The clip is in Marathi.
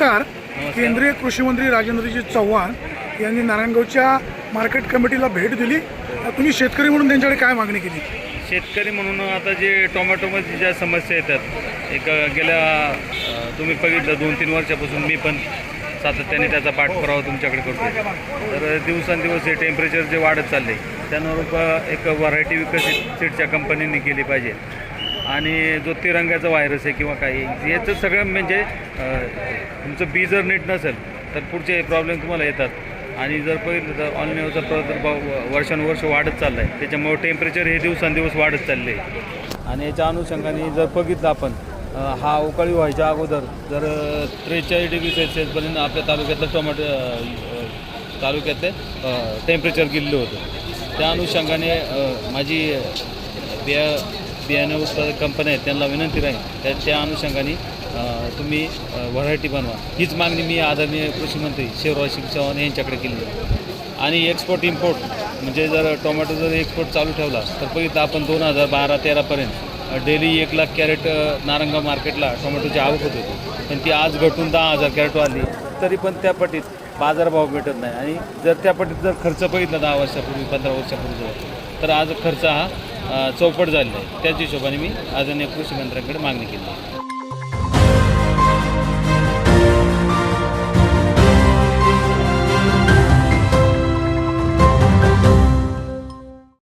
नमस्कार. केंद्रीय कृषी मंत्री राजेंद्रजी चव्हाण यांनी नारायणगावच्या मार्केट कमिटीला भेट दिली. तुम्ही शेतकरी म्हणून त्यांच्याकडे काय मागणी केली? शेतकरी म्हणून आता जे टोमॅटोमध्ये ज्या समस्या येतात एक गेल्या तुम्ही बघितलं दोन तीन वर्षापासून मी पण सातत्याने त्याचा पाठपुरावा तुमच्याकडे करतो तर दिवसांदिवस हे टेम्परेचर जे वाढत चालले त्यानुरूप एक व्हरायटी विकसित सीडच्या कंपनीने केली पाहिजे. आणि जो तिरंग्याचा व्हायरस आहे किंवा काही याचं सगळं म्हणजे तुमचं बी जर नीट नसेल तर पुढचे प्रॉब्लेम तुम्हाला येतात. आणि जर पहिलं तर ऑनलाईनचा प्रादुर्भाव वर्षानुवर्ष वाढत चालला आहे त्याच्यामुळे टेम्परेचर हे दिवसांदिवस वाढत चालले आहे आणि याच्या अनुषंगाने जर बघितलं आपण हा उकाळी व्हायच्या अगोदर जर त्रेचाळीस डिग्री सेल्सिअसपर्यंत आपल्या तालुक्यातलं टोमॅटो तालुक्यातले टेम्परेचर गेलेलं होतं. त्या अनुषंगाने माझी बिया बियाणे उत्पादक कंपन्या आहेत त्यांना विनंती राहील. त्या त्या अनुषंगाने तुम्ही व्हरायटी बनवा. हीच मागणी मी आदरणीय कृषी मंत्री शिवराज सिंग चव्हाण यांच्याकडे केली आहे. आणि एक्सपोर्ट इम्पोर्ट म्हणजे जर टोमॅटो जर एक्सपोर्ट चालू ठेवला तर बघितलं आपण दोन हजार बारा तेरापर्यंत डेली एक लाख कॅरेट नारंगा मार्केटला टोमॅटोची आवक होत होती. पण ती आज घटून दहा हजार कॅरेट वाढली तरी पण त्या पटीत बाजारभाव भेटत नाही. आणि जर त्या पटीत जर खर्च बघितला दहा वर्षापूर्वी पंधरा वर्षापूर्वी जर तर आज खर्च हा चौपट झाली. आहे त्याच हिशोबाने मी आदरणीय कृषी मंत्र्यांकडे मागणी केली. आहे